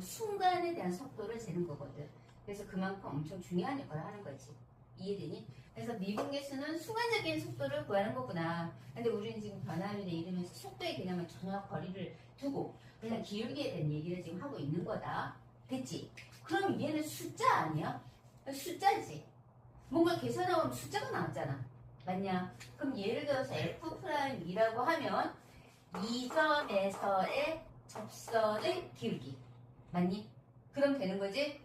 그 순간에 대한 속도를 재는 거거든. 그래서 그만큼 엄청 중요한 역할을 하는 거지. 이해되니? 그래서 미분계수는 순간적인 속도를 구하는 거구나. 근데 우리는 지금 변화율에 이르면서 속도의 개념을 전혀 거리를 두고 그냥 기울기에 대한 얘기를 지금 하고 있는 거다. 됐지? 그럼 얘는 숫자 아니야? 숫자지. 뭔가 계산하면 숫자가 나왔잖아. 맞냐? 그럼 예를 들어서 F'이라고 하면 이 점에서의 접선의 기울기. 맞니? 그럼 되는 거지?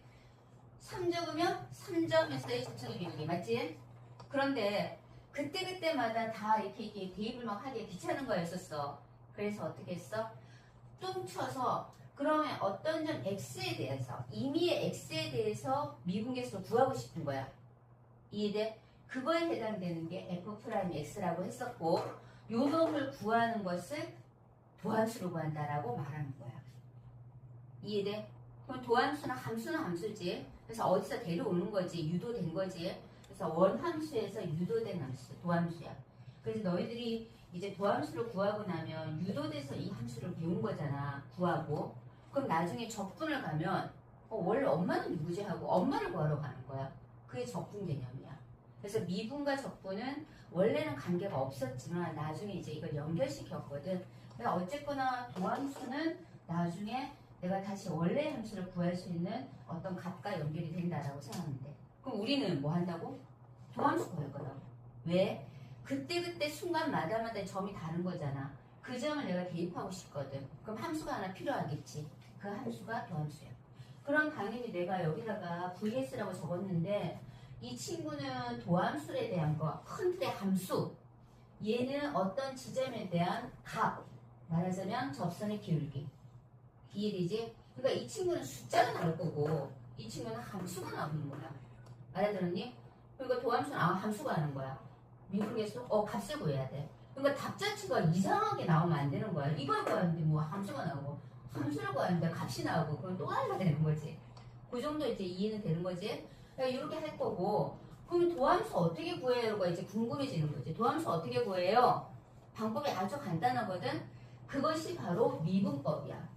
3 적으면 3점에서의 접선의 기울기. 맞지? 그런데 그때그때마다 다 이렇게, 이렇게 대입을 막 하기 귀찮은 거였었어. 그래서 어떻게 했어? 뚱쳐서 그러면 어떤 점 x에 대해서 임의의 x에 대해서 미분계수를 구하고 싶은 거야. 이해돼? 그거에 해당되는 게 f 프라임 x라고 했었고 요 놈을 구하는 것을 도함수로 구한다라고 말하는 거야. 이해돼? 그럼 도함수는 함수는 함수지. 그래서 어디서 데려오는 거지. 유도된 거지. 그래서 원함수에서 유도된 함수, 도함수야. 그래서 너희들이 이제 도함수를 구하고 나면 유도돼서 이 함수를 배운 거잖아. 구하고. 그럼 나중에 적분을 가면 어, 원래 엄마는 누구지 하고 엄마를 구하러 가는 거야. 그게 적분 개념이야. 그래서 미분과 적분은 원래는 관계가 없었지만 나중에 이제 이걸 연결시켰거든. 그래서 어쨌거나 도함수는 나중에 내가 다시 원래 함수를 구할 수 있는 어떤 값과 연결이 된다라고 생각하면 돼. 그럼 우리는 뭐 한다고? 도함수 구할 거라고. 왜? 그때그때 순간마다마다 점이 다른 거잖아. 그 점을 내가 대입하고 싶거든. 그럼 함수가 하나 필요하겠지. 그 함수가 도함수야. 그럼 당연히 내가 여기다가 vs라고 적었는데 이 친구는 도함수에 대한 거, 큰 틀의 함수. 얘는 어떤 지점에 대한 값. 말하자면 접선의 기울기. 이해되지? 그러니까 이 친구는 숫자가 나올 거고 이 친구는 함수가 나오는 거야. 알아들었니? 그러니까 도함수는 아 함수가 하는 거야. 미분계수 어 값을 구해야 돼. 그러니까 답 자체가 이상하게 나오면 안 되는 거야. 이걸 구하는데 뭐 함수가 나오고 함수를 구하는데 값이 나오고 그건 또 하나 되는 거지. 그 정도 이제 이해는 되는 거지. 그러니까 이렇게 할 거고 그럼 도함수 어떻게 구해요가 이제 궁금해지는 거지. 도함수 어떻게 구해요? 방법이 아주 간단하거든. 그것이 바로 미분법이야.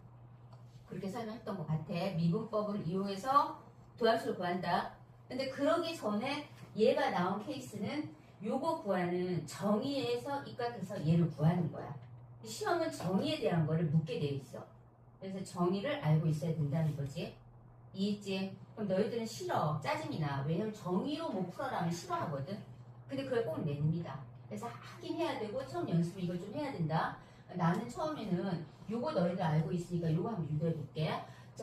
그렇게 설명했던 것 같아. 미분법을 이용해서 도함수를 구한다. 근데 그러기 전에 얘가 나온 케이스는 요거 구하는 정의에서 입각해서 얘를 구하는 거야. 시험은 정의에 대한 거를 묻게 돼 있어. 그래서 정의를 알고 있어야 된다는 거지. 이해했지? 그럼 너희들은 싫어. 짜증이 나. 왜냐면 정의로 못 풀어라면 싫어하거든. 근데 그걸 꼭 냅니다. 그래서 하긴 해야 되고 처음 연습 이걸 좀 해야 된다. 나는 처음에는 요거 너희들 알고 있으니까 요거 한번 유도해 볼게.